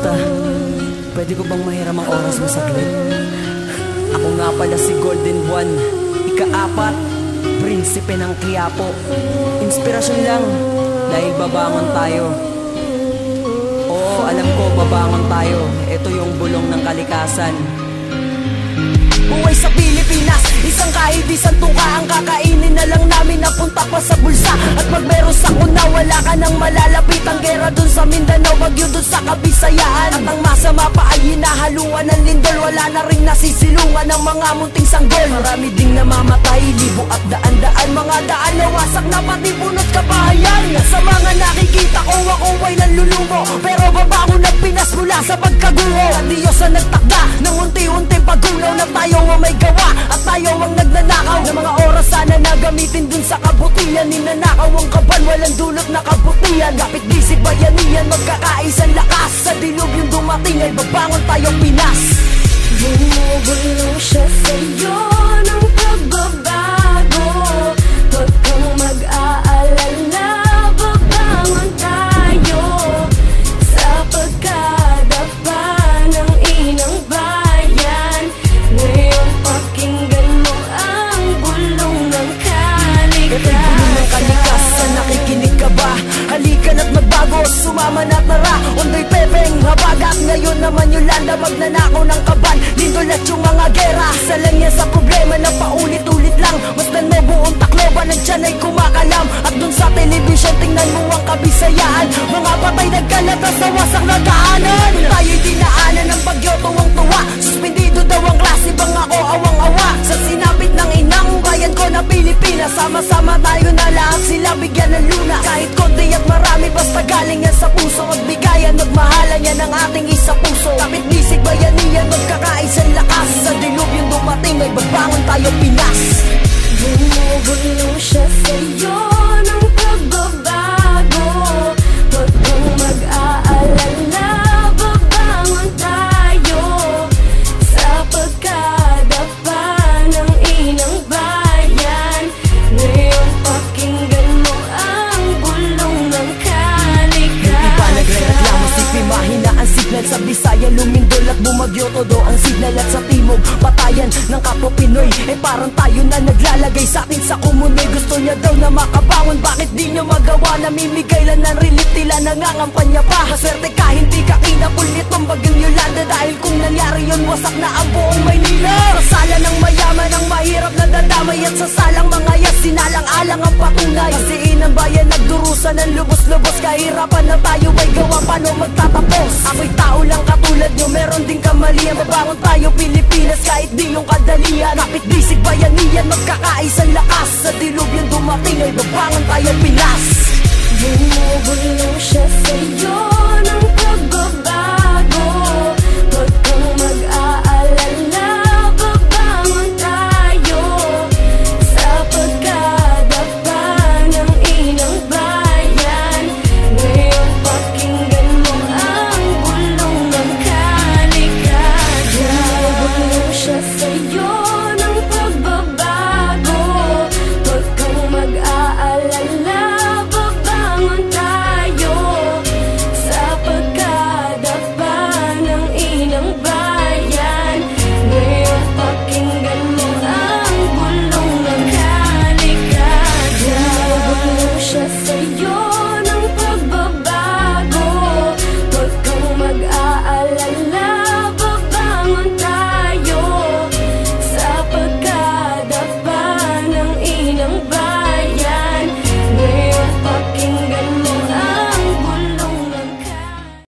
Kamusta? Pwede ko bang mahiram ang oras mo saglit? Ako nga pala si Golden Buwan Ikaapat Prinsipe ng Quiapo Inspirasyon lang Dahil babangon tayo Oo, alam ko babangon tayo Ito yung bulong ng kalikasan Buhay sa Pilipinas. Isang kahit isang tuka Ang kakainin na lang namin Napunta pa sa bulsa. At pag meron sa kuna Wala ka nang malalapit. Ang gera dun sa Mindanao Bagyo dun sa Kabisayaan At ang masama pa ay hinahaluan ng lindol. Wala na rin nasisilungan ng mga munting sanggol. Marami ding namamatay Libo at daan-daan. Mga daan na wasak na pati punot kabahayan. Sa mga nakikita ko ako ay nanlulumo Pero kabutihan Ninanakaw ang kaban, walang dulot na kabutihan. Kapit bisig bayanihan, magkakaisang lakas? Sa dilog yung dumating ay babangon tayong Pinas. Bumubulong siya sa'yo sumama na tara Undoy pepeng, habagat. Ngayon naman yung landa, magnanakaw ng kaban. Lindol at yung mga gera. Sa lang yan sa problema na paulit-ulit lang Masdan mo buong takloban, ang tiyan ay kumakalam. At dun sa telebisyon, tingnan mo ang kabisayaan Mga patay nagkalata sa wasak na daanan ang signal At sa timog patayan ng kapwa Pinoy. Eh parang tayo na naglalagay sa atin sa kumunoy Gusto niya daw na makabangon. Bakit di niya magawa? Namimigay lang ng relief. Tila nangangampanya pa. Maswerte ka hindi ka kinapul nitong bagyong Yolanda Dahil kung nangyari yun wasak na ang buong Maynila. Sa tayo ay gawa paano magtatapos? Ako'y tao lang katulad nyo Meron din kamalian. Babangon tayo Pilipinas kahit di yung kadalian. Kapit bisig bayanihan Magkakaisang lakas? Sa dilub yung dumating ay babangon tayo Pinas Bumubulong siya